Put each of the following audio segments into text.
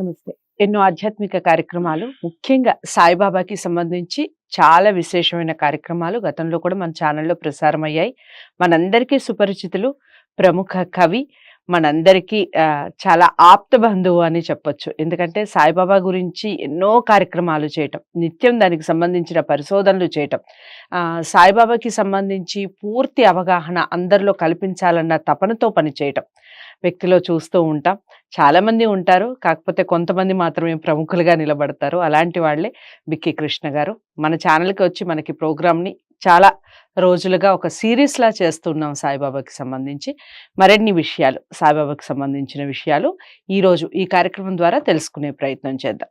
నమస్తే ఎన్నో ఆధ్యాత్మిక కార్యక్రమాలు ముఖ్యంగా సాయిబాబాకి సంబంధించి చాలా విశేషమైన కార్యక్రమాలు గతంలో కూడా మన ఛానల్లో ప్రసారం అయ్యాయి మనందరికీ సుపరిచితులు ప్రముఖ కవి మనందరికీ చాలా ఆప్త బంధువు అని చెప్పొచ్చు. ఎందుకంటే సాయిబాబా గురించి ఎన్నో కార్యక్రమాలు చేయటం నిత్యం దానికి సంబంధించిన పరిశోధనలు చేయటం సాయిబాబాకి సంబంధించి పూర్తి అవగాహన అందరిలో కల్పించాలన్న తపనతో పనిచేయటం వ్యక్తిలో చూస్తూ ఉంటాం. చాలామంది ఉంటారు. కాకపోతే కొంతమంది మాత్రమే ప్రముఖులుగా నిలబడతారు. అలాంటి వాళ్ళే బిక్కి కృష్ణ గారు. మన ఛానల్కి వచ్చి మనకి ప్రోగ్రామ్ని చాలా రోజులుగా ఒక సిరీస్లా చేస్తున్నాం సాయిబాబాకి సంబంధించి. మరిన్ని విషయాలు సాయిబాబాకి సంబంధించిన విషయాలు ఈరోజు ఈ కార్యక్రమం ద్వారా తెలుసుకునే ప్రయత్నం చేద్దాం.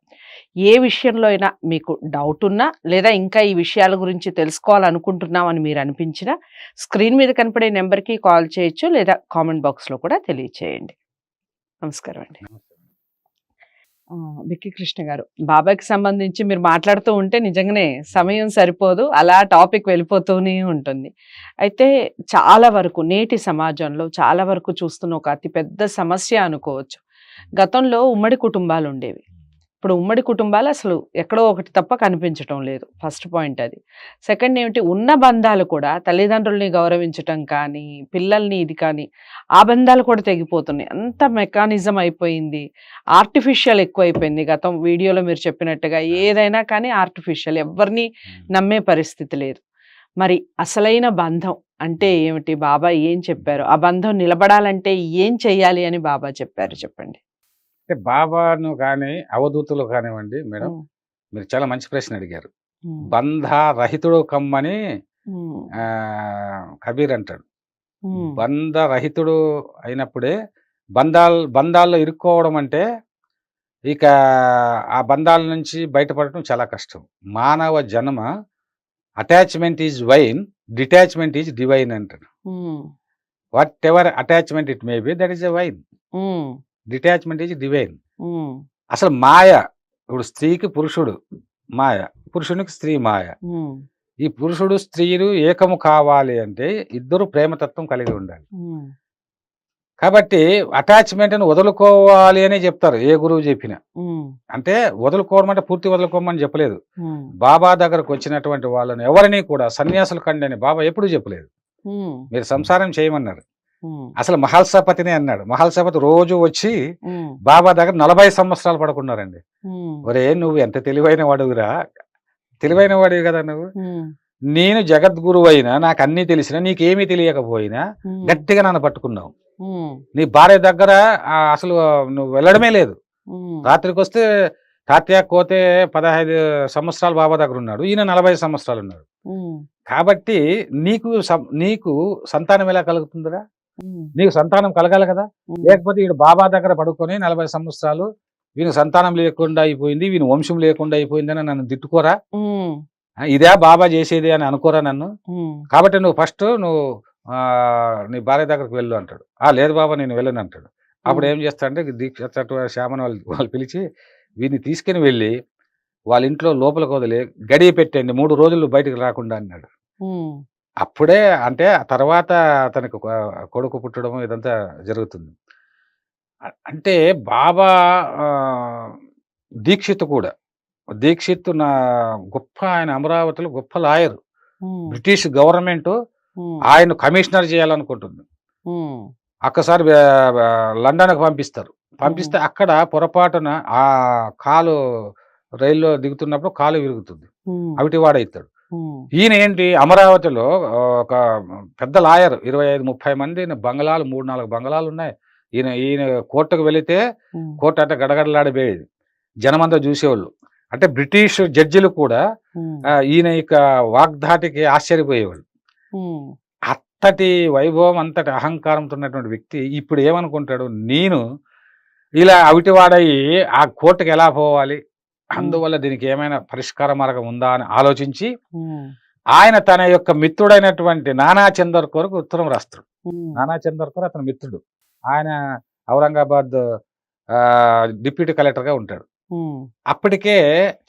ఏ విషయంలో అయినా మీకు డౌట్ ఉన్నా లేదా ఇంకా ఈ విషయాల గురించి తెలుసుకోవాలనుకుంటున్నాం అని మీరు అనిపించినా స్క్రీన్ మీద కనపడే నెంబర్కి కాల్ చేయొచ్చు లేదా కామెంట్ బాక్స్లో కూడా తెలియచేయండి. నమస్కారం అండి. బిక్కి కృష్ణ గారు బాబాకి సంబంధించి మీరు మాట్లాడుతూ ఉంటే నిజంగానే సమయం సరిపోదు అలా టాపిక్ వెళ్ళిపోతూనే ఉంటుంది. అయితే చాలా వరకు నేటి సమాజంలో చాలా వరకు చూస్తున్న ఒక అతిపెద్ద సమస్య అనుకోవచ్చు. గతంలో ఉమ్మడి కుటుంబాలు ఉండేవి. ఇప్పుడు ఉమ్మడి కుటుంబాలు అసలు ఎక్కడో ఒకటి తప్ప కనిపించటం లేదు. ఫస్ట్ పాయింట్ అది. సెకండ్ ఏమిటి? ఉన్న బంధాలు కూడా తల్లిదండ్రుల్ని గౌరవించటం కానీ పిల్లల్ని ఇది కానీ ఆ బంధాలు కూడా తెగిపోతున్నాయి. అంత మెకానిజం అయిపోయింది. ఆర్టిఫిషియల్ ఎక్కువైపోయింది గతం. వీడియోలో మీరు చెప్పినట్టుగా ఏదైనా కానీ ఆర్టిఫిషియల్. ఎవరిని నమ్మే పరిస్థితి లేదు. మరి అసలైన బంధం అంటే ఏమిటి? బాబా ఏం చెప్పారు? ఆ బంధం నిలబడాలంటే ఏం చెయ్యాలి అని బాబా చెప్పారు? చెప్పండి. అంటే బాబాను కానీ అవధూతులు కానివ్వండి మేడం మీరు చాలా మంచి ప్రశ్న అడిగారు. ఉమ్, బంధ రహితుడు కమ్మని కబీర్ అంటాడు. ఉమ్, బంధ రహితుడు అయినప్పుడే బంధాలు బంధాల్లో ఇరుక్కోవడం అంటే ఇక ఆ బంధాల నుంచి బయటపడటం చాలా కష్టం. మానవ జన్మ attachment is wine detachment is divine అంటాడు. Whatever attachment it may be that is a wine. Detachment is divine అసలు మాయ ఇప్పుడు స్త్రీకి పురుషుడు మాయ పురుషునికి స్త్రీ మాయ. ఈ పురుషుడు స్త్రీలు ఏకము కావాలి అంటే ఇద్దరు ప్రేమతత్వం కలిగి ఉండాలి. కాబట్టి అటాచ్మెంట్ని వదులుకోవాలి అనే చెప్తారు ఏ గురువు చెప్పినా. అంటే వదులుకోవడం అంటే పూర్తి వదులుకోమని చెప్పలేదు. బాబా దగ్గరకు వచ్చినటువంటి వాళ్ళని ఎవరిని కూడా సన్యాసులు కండి అని బాబా ఎప్పుడు చెప్పలేదు. మీరు సంసారం చేయమన్నారు. అసలు మహల్సపతినే అన్నాడు. మహల్సపతి రోజు వచ్చి బాబా దగ్గర నలభై సంవత్సరాలు పడుకున్నారండి. ఒరే నువ్వు ఎంత తెలివైన వాడుగురా తెలివైన వాడివి కదా నువ్వు? నేను జగద్గురు అయినా నాకు అన్నీ తెలిసినా నీకేమీ తెలియకపోయినా గట్టిగా నన్ను పట్టుకున్నావు. నీ భార్య దగ్గర అసలు నువ్వు వెళ్ళడమే లేదు. రాత్రికి వస్తే తాత్యా కోతే పదహైదు సంవత్సరాలు బాబా దగ్గర ఉన్నాడు. ఈయన నలభై సంవత్సరాలు ఉన్నాడు. కాబట్టి నీకు నీకు సంతానం ఎలా కలుగుతుందిరా? నీకు సంతానం కలగాలి కదా? లేకపోతే ఈడు బాబా దగ్గర పడుకొని నలభై సంవత్సరాలు వీని సంతానం లేకుండా అయిపోయింది వీని వంశం లేకుండా అయిపోయిందని నన్ను తిట్టుకోరా? ఇదే బాబా చేసేది అని అనుకోరా నన్ను? కాబట్టి నువ్వు ఫస్ట్ నువ్వు ఆ, నీ భార్య దగ్గరకు వెళ్ళు అంటాడు. ఆ లేదు బాబా నేను వెళ్ళను అంటాడు. అప్పుడు ఏం చేస్తాడంటే దీక్ష శ్యామని వాళ్ళు వాళ్ళు పిలిచి వీడిని తీసుకుని వెళ్ళి వాళ్ళ ఇంట్లో లోపలికి వదిలి గడియ పెట్టండి మూడు రోజులు బయటకు రాకుండా అన్నాడు. అప్పుడే అంటే ఆ తర్వాత అతనికి కొడుకు పుట్టడం ఇదంతా జరుగుతుంది. అంటే బాబా దీక్షిత్ కూడా దీక్షిత్ నా గొప్ప ఆయన అమరావతిలో గొప్ప లాయర్. బ్రిటిష్ గవర్నమెంట్ ఆయన కమిషనర్ చేయాలనుకుంటుంది. ఒక్కసారి లండన్కి పంపిస్తారు. పంపిస్తే అక్కడ పొరపాటున ఆ కాలు రైల్లో దిగుతున్నప్పుడు కాలు విరుగుతుంది. ఉమ్, అవిటి వాడవుతాడు ఉమ్, ఈయన ఏంటి అమరావతిలో ఒక పెద్ద లాయర్. ఇరవై ఐదు ముప్పై మంది బంగళాలు మూడు నాలుగు బంగళాలు ఉన్నాయి. ఈయన ఈయన కోర్టుకు వెళితే కోర్టు అంటే గడగడలాడిపోయేది. జనమంతా చూసేవాళ్ళు. అంటే బ్రిటిష్ జడ్జిలు కూడా ఈయన ఇక వాగ్ధాటికి ఆశ్చర్యపోయేవాళ్ళు. అంతటి వైభవం అంతటి అహంకారంతో ఉన్నటువంటి వ్యక్తి ఇప్పుడు ఏమనుకుంటాడు? నేను ఇలా అవిటివాడయి ఆ కోర్టుకి ఎలా పోవాలి? అందువల్ల దీనికి ఏమైనా పరిష్కార మార్గం ఉందా అని ఆలోచించి ఆయన తన యొక్క మిత్రుడైనటువంటి నానా చందర్ కొరకు ఉత్తరం రాస్తాడు నానా చందర్ కొరకు అతని మిత్రుడు. ఆయన ఔరంగాబాద్ డిప్యూటీ కలెక్టర్గా ఉంటాడు. ఉమ్, అప్పటికే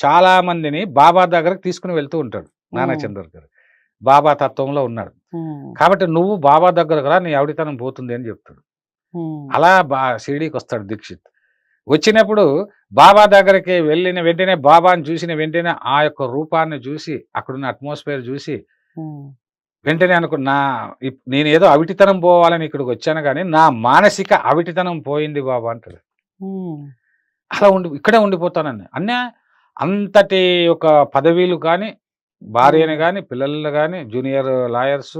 చాలా మందిని బాబా దగ్గరకు తీసుకుని వెళ్తూ ఉంటాడు నానా ఉమ్. చందర్ గారు. బాబా తత్వంలో ఉన్నాడు. కాబట్టి నువ్వు బాబా దగ్గరకు రా నీ ఆవిడితనం పోతుంది అని చెప్తాడు. అలా బా షిరిడీకి వస్తాడు దీక్షిత్. వచ్చినప్పుడు బాబా దగ్గరికి వెళ్ళిన వెంటనే బాబాని చూసిన వెంటనే ఆ యొక్క రూపాన్ని చూసి అక్కడున్న అట్మాస్ఫియర్ చూసి వెంటనే అనుకు నా ఇప్- నేను ఏదో అవిటితనం పోవాలని ఇక్కడికి వచ్చాను కానీ నా మానసిక అవిటితనం పోయింది బాబా అంటాడు. అలా ఉండి ఇక్కడే ఉండిపోతానండి అన్న అంతటి ఒక పదవీలు కానీ భార్యని కానీ పిల్లలు కానీ జూనియర్ లాయర్స్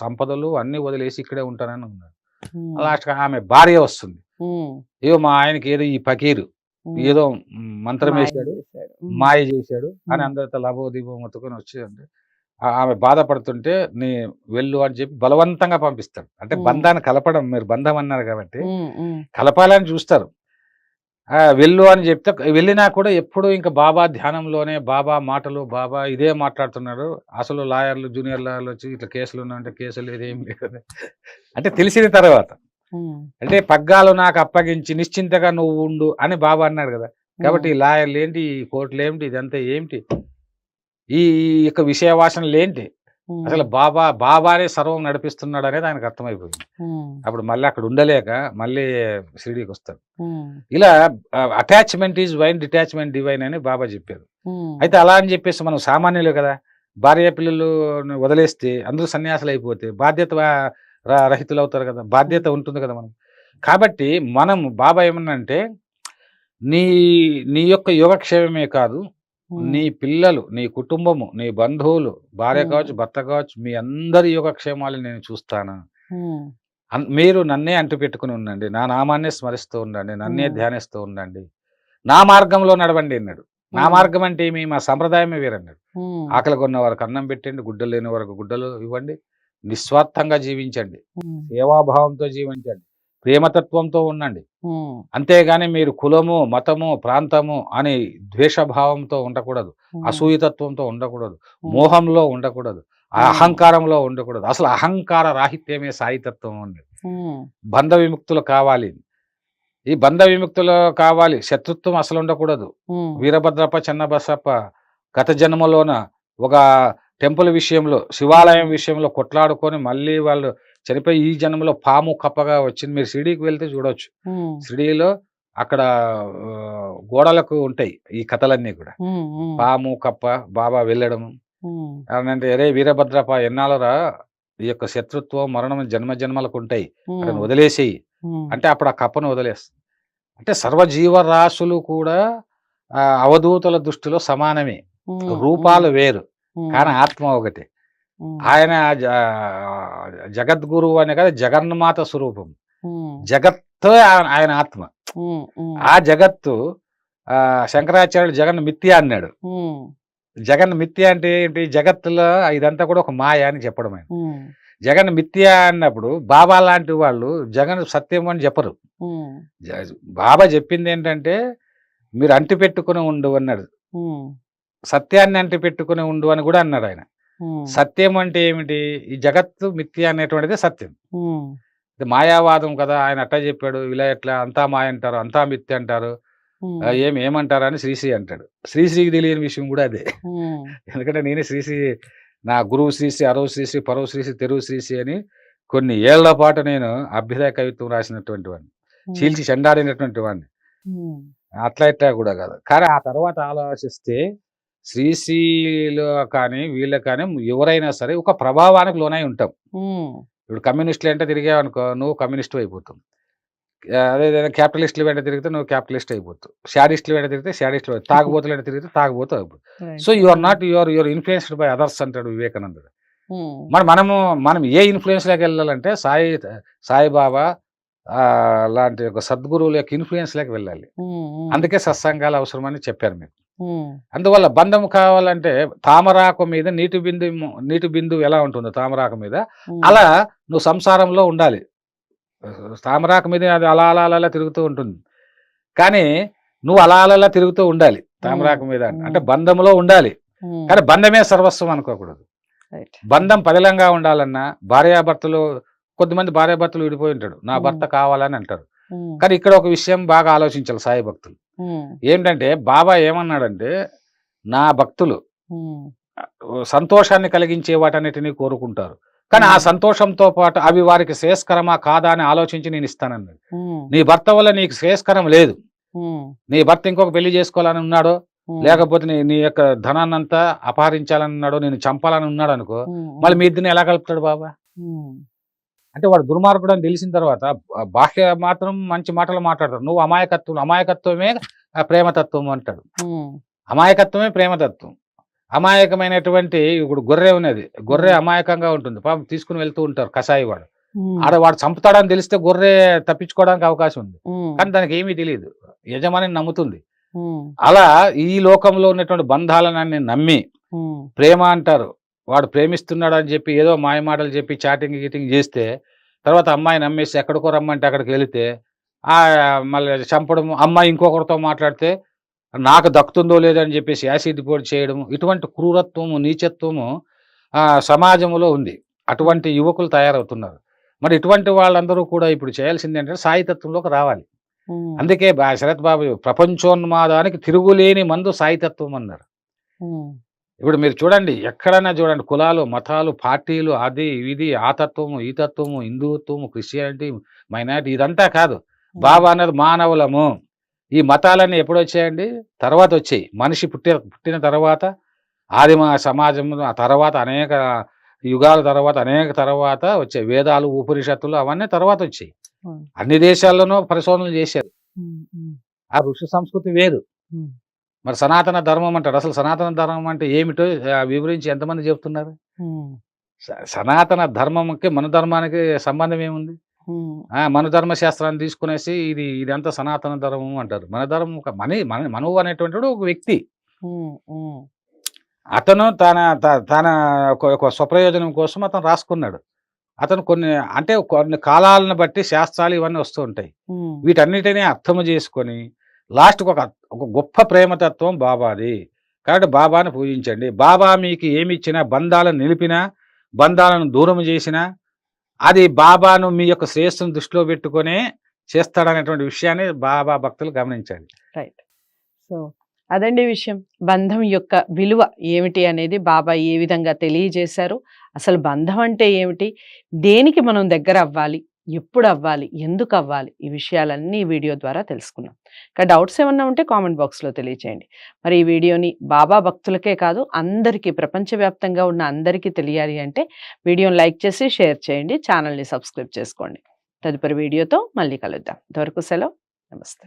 సంపదలు అన్ని వదిలేసి ఇక్కడే ఉంటానని ఉన్నాడు ఉమ్, లాస్ట్ ఆమె భార్య వస్తుంది. ఏదో మా ఆయనకి ఏదో ఈ ఫకీరు ఉమ్. ఏదో మంత్రం వేశాడు మాయ చేశాడు అని. అందరితో లభో దీపం మొత్తుకొని వచ్చేదండి. ఆ- ఆమె బాధపడుతుంటే నీ వెళ్ళు అని చెప్పి బలవంతంగా పంపిస్తాడు. అంటే. బంధాన్ని కలపడం మీరు బంధం అన్నారు కాబట్టి కలపాలని చూస్తారు. ఆ, వెళ్ళు అని చెప్తే వెళ్ళినా కూడా ఎప్పుడు ఇంకా బాబా ధ్యానంలోనే బాబా మాటలు బాబా ఇదే మాట్లాడుతున్నాడు. అసలు లాయర్లు జూనియర్ లాయర్లు వచ్చి ఇట్లా కేసులు ఉన్నాయంటే కేసులు ఇదేం లేదు అంటే తెలిసిన తర్వాత అంటే పగ్గాలు నాకు అప్పగించి నిశ్చింతగా నువ్వు ఉండు అని బాబా అన్నాడు కదా. కాబట్టి ఈ లాయర్లు ఏంటి ఈ కోర్టులు ఏంటి ఇదంతా ఏంటి? ఈ యొక్క విషయ వాసనలు ఏంటి? అసలు బాబా బాబానే సర్వం నడిపిస్తున్నాడు అనేది ఆయనకు అర్థమైపోయింది. అప్పుడు మళ్ళీ అక్కడ ఉండలేక మళ్ళీ షిరిడీకి వస్తాడు. ఇలా attachment is wine detachment divine అని బాబా చెప్పారు. అయితే అలా అని చెప్పేసి మనం సామాన్యులు కదా భార్య పిల్లలు వదిలేస్తే అందరూ సన్యాసులు అయిపోతే బాధ్యత రహితులు అవుతారు కదా. బాధ్యత ఉంటుంది కదా మనం కాబట్టి మనం బాబా ఏమన్నంటే నీ నీ యొక్క యోగక్షేమమే కాదు నీ పిల్లలు నీ కుటుంబము నీ బంధువులు భార్య. కావచ్చు భర్త కావచ్చు మీ అందరి యోగక్షేమాలు నేను చూస్తాను? మీరు నన్నే అంటు పెట్టుకుని ఉండండి. నా నామాన్నే స్మరిస్తూ ఉండండి. నన్నే. ధ్యానిస్తూ ఉండండి. నా మార్గంలో నడవండి అన్నాడు. నా. మార్గం అంటే ఏమి? మా సంప్రదాయమే వేరన్నాడు. ఆకలి కొన్న వారికి అన్నం పెట్టండి గుడ్డలు లేని వరకు గుడ్డలు ఇవ్వండి. నిస్వార్థంగా జీవించండి. సేవాభావంతో జీవించండి. ప్రేమతత్వంతో ఉండండి. అంతేగాని మీరు కులము మతము ప్రాంతము అని ద్వేషభావంతో ఉండకూడదు. అసూయతత్వంతో ఉండకూడదు. మోహంలో ఉండకూడదు. ఆ. అహంకారంలో ఉండకూడదు. అసలు అహంకార రాహిత్యమే సాయితత్వం ఉంది బంధ విముక్తులు కావాలి. ఈ బంధ విముక్తులు కావాలి. శత్రుత్వం అసలు ఉండకూడదు. వీరభద్రప్ప చెన్నబసప్ప గత జన్మలోన ఒక టెంపుల్ విషయంలో శివాలయం విషయంలో కొట్లాడుకొని మళ్ళీ వాళ్ళు చనిపోయి ఈ జన్మలో పాము కప్పగా వచ్చింది. మీరు షిరిడీకి వెళ్తే చూడొచ్చు. షిరిడీలో అక్కడ గోడలకు ఉంటాయి ఈ కథలన్నీ కూడా. పాము కప్ప బాబా వెళ్ళడం. అంటే అరే వీరభద్రప్ప ఎన్నాళ్ళరా ఈ యొక్క శత్రుత్వం మరణం జన్మ జన్మలకు ఉంటాయి. అక్కడ వదిలేసేయి. అంటే అప్పుడు ఆ కప్పను వదిలేస్తుంది అంటే సర్వజీవరాశులు కూడా అవధూతుల దృష్టిలో సమానమే. రూపాలు వేరు. కానీ ఆత్మ ఒకటి. ఆయన జగద్గురువు అనే కదా జగన్మాత స్వరూపం. జగత్తు ఆయన- ఆత్మ. ఆ జగత్తు ఆ శంకరాచార్యుడు జగన్ మిథ్య అన్నాడు. జగన్ మిథ్య అంటే ఏంటి? జగత్తులో ఇదంతా కూడా ఒక మాయ అని చెప్పడం ఆయన. జగన్ మిథ్య అన్నప్పుడు బాబా లాంటి వాళ్ళు జగన్ సత్యం అని చెప్పరు. బాబా చెప్పింది ఏంటంటే మీరు అంటి పెట్టుకుని ఉండు అన్నాడు. సత్యాన్ని అంటి పెట్టుకుని ఉండు అని కూడా అన్నాడు ఆయన. సత్యం అంటే ఏమిటి? ఈ జగత్తు మిథ్య అనేటువంటిది సత్యం. ఇది మాయావాదం కదా ఆయన అట్టా చెప్పాడు ఇలా ఎట్లా? అంతా మాయ అంటారు అంతా మిథ్య అంటారు. ఉమ్, ఆ, ఏం ఏమంటారు అని శ్రీశ్రీ అంటాడు. శ్రీశ్రీకి తెలియని విషయం కూడా అదే. ఎందుకంటే నేనే శ్రీశ్రీ నా గురువు శ్రీశ్రీ అరవు శ్రీశ్రీ పరవు శ్రీశ్రీ తెరువు శ్రీశ్రీ అని కొన్ని ఏళ్ళ పాటు నేను అభ్యుదయ కవిత్వం రాసినటువంటి వాడిని. చీల్చి చెండాడినటువంటి వాడిని. అట్లా ఇట్లా కూడా కాదు. కానీ ఆ తర్వాత ఆలోచిస్తే శ్రీశ్రీలో కానీ వీళ్ళ కానీ ఎవరైనా సరే ఒక ప్రభావానికి లోనై ఉంటాం. ఇప్పుడు కమ్యూనిస్టులు అంటే తిరిగావనుకో నువ్వు కమ్యూనిస్ట్ అయిపోతావు. అదే క్యాపిటలిస్టులు వెంట తిరిగితే నువ్వు క్యాపిటలిస్ట్ అయిపోతావు. షాడిస్టులు వెంట తిరిగితే షాడిస్టులు తాగుబోతులు వెంట తిరిగితే తాగుబోతు right. So you are not your your influenced by others అంటాడు వివేకానందుడు. మరి మనము మనం ఏ ఇన్ఫ్లుయెన్స్లోకి వెళ్ళాలంటే సాయి సాయిబాబా లాంటి ఒక సద్గురువుల యొక్క ఇన్ఫ్లుయెన్స్లోకి వెళ్ళాలి. అందుకే సత్సంగాలు అవసరమని చెప్పారు మీకు. అందువల్ల బంధం కావాలంటే తామరాకు మీద నీటి బిందు నీటి బిందువు ఎలా ఉంటుందో తామరాకు మీద అలా నువ్వు సంసారంలో ఉండాలి. తామరాకు మీద అది అలా అలా అలా తిరుగుతూ ఉంటుంది. కానీ నువ్వు అలా అలా తిరుగుతూ ఉండాలి తామరాకు మీద. అంటే బంధంలో ఉండాలి. కానీ బంధమే సర్వస్వం అనుకోకూడదు. బంధం పదిలంగా ఉండాలన్నా భార్యాభర్తలు కొద్దిమంది భార్యాభర్తలు విడిపోయి ఉంటాడు నా. భర్త కావాలని అంటారు. కానీ ఇక్కడ ఒక విషయం బాగా ఆలోచించాలి సాయి భక్తులు. ఏంటంటే బాబా ఏమన్నాడంటే నా భక్తులు సంతోషాన్ని కలిగించే వాటన్నిటిని కోరుకుంటారు. కానీ ఆ. సంతోషంతో పాటు అవి వారికి శ్రేయస్కరమా కాదా అని ఆలోచించి నేను ఇస్తానన్నాడు. ఉమ్, నీ భర్త వల్ల నీకు శ్రేయస్కరం లేదు. నీ భర్త ఇంకొక పెళ్ళి చేసుకోవాలని ఉన్నాడో లేకపోతే నీ నీ యొక్క ధనాన్నంతా అపహరించాలని ఉన్నాడో నేను చంపాలని ఉన్నాడు అనుకో మళ్ళీ మీ ఇద్దరిని ఎలా కలుపుతాడు బాబా? అంటే వాడు దుర్మార్గుడు అని తెలిసిన తర్వాత బాహ్య మాత్రం మంచి మాటలు మాట్లాడతాడు. నువ్వు అమాయకత్వం అమాయకత్వమే ప్రేమతత్వం అంటాడు. అమాయకత్వమే ప్రేమతత్వం. అమాయకమైనటువంటి ఇప్పుడు గొర్రె ఉన్నది. గొర్రె అమాయకంగా ఉంటుంది. పాపం తీసుకుని వెళ్తూ ఉంటారు కషాయి వాడు. ఆడ వాడు చంపుతాడని తెలిస్తే గొర్రె తప్పించుకోవడానికి అవకాశం ఉంది. కానీ దానికి ఏమీ తెలియదు. యజమాని నమ్ముతుంది. అలా ఈ లోకంలో ఉన్నటువంటి బంధాలను నమ్మి ప్రేమ అంటారు. వాడు ప్రేమిస్తున్నాడు అని చెప్పి ఏదో మాయ మాటలు చెప్పి చాటింగ్ గీటింగ్ చేస్తే తర్వాత అమ్మాయి నమ్మేసి ఎక్కడికో రమ్మంటే అక్కడికి వెళితే ఆ మళ్ళీ చంపడం అమ్మాయి ఇంకొకరితో మాట్లాడితే నాకు దక్కుతుందో లేదో అని చెప్పేసి యాసిడ్ పోటీ చేయడం ఇటువంటి క్రూరత్వము నీచత్వము ఆ సమాజంలో ఉంది. అటువంటి యువకులు తయారవుతున్నారు. మరి ఇటువంటి వాళ్ళందరూ కూడా ఇప్పుడు చేయాల్సింది ఏంటంటే సాయితత్వంలోకి రావాలి. అందుకే శరత్ బాబు ప్రపంచోన్మాదానికి తిరుగులేని మందు సాయితత్వం అన్నారు. ఇప్పుడు మీరు చూడండి ఎక్కడైనా చూడండి కులాలు మతాలు పార్టీలు అది ఇది ఆ తత్వము ఈ తత్వము హిందుత్వము క్రిస్టియానిటీ మైనారిటీ ఇదంతా కాదు. బాబా అన్నది మానవులము. ఈ మతాలన్నీ ఎప్పుడు వచ్చాయండి తర్వాత వచ్చాయి. మనిషి పుట్టిన పుట్టిన తర్వాత ఆదిమ సమాజం ఆ తర్వాత అనేక యుగాల తర్వాత అనేక తర్వాత వచ్చాయి. వేదాలు ఉపనిషత్తులు అవన్నీ తర్వాత వచ్చాయి. అన్ని దేశాల్లోనూ పరిశోధనలు చేశారు. ఆ ఋషి సంస్కృతి వేరు. మరి సనాతన ధర్మం అంటారు. అసలు సనాతన ధర్మం అంటే ఏమిటో వివరించి ఎంతమంది చెప్తున్నారు? సనాతన ధర్మంకి మన ధర్మానికి సంబంధం ఏముంది? మన ధర్మ శాస్త్రాన్ని తీసుకునేసి ఇది ఇదంతా సనాతన ధర్మం అంటారు. మన ధర్మం ఒక మని మన మనువు అనేటువంటి ఒక వ్యక్తి. అతను తన తన ఒక- స్వప్రయోజనం కోసం అతను రాసుకున్నాడు. అతను కొన్ని అంటే కొన్ని కాలాలను బట్టి శాస్త్రాలు ఇవన్నీ వస్తూ ఉంటాయి. వీటన్నిటినీ అర్థం చేసుకొని లాస్ట్కి ఒక ఒక గొప్ప ప్రేమతత్వం బాబాది. కాబట్టి బాబాను పూజించండి. బాబా మీకు ఏమి ఇచ్చినా బంధాలను నిలిపినా బంధాలను దూరం చేసినా అది బాబాను మీ యొక్క శ్రేయస్సును దృష్టిలో పెట్టుకునే చేస్తాడనేటువంటి విషయాన్ని బాబా భక్తులు గమనించాలి రైట్ సో అదండి విషయం. బంధం యొక్క విలువ ఏమిటి అనేది బాబా ఏ విధంగా తెలియజేశారు? అసలు బంధం అంటే ఏమిటి? దేనికి మనం దగ్గర అవ్వాలి? ఎప్పుడు అవ్వాలి ఎందుకు అవ్వాలి ఈ విషయాలన్నీ వీడియో ద్వారా తెలుసుకున్నాం ఇంకా డౌట్స్ ఏమన్నా ఉంటే కామెంట్ బాక్స్లో తెలియచేయండి. మరి ఈ వీడియోని బాబా భక్తులకే కాదు అందరికీ ప్రపంచవ్యాప్తంగా ఉన్న అందరికీ తెలియాలి అంటే వీడియోని లైక్ చేసి షేర్ చేయండి ఛానల్ని సబ్స్క్రైబ్ చేసుకోండి. తదుపరి వీడియోతో మళ్ళీ కలుద్దాం. ఇంతవరకు సెలవు. నమస్తే.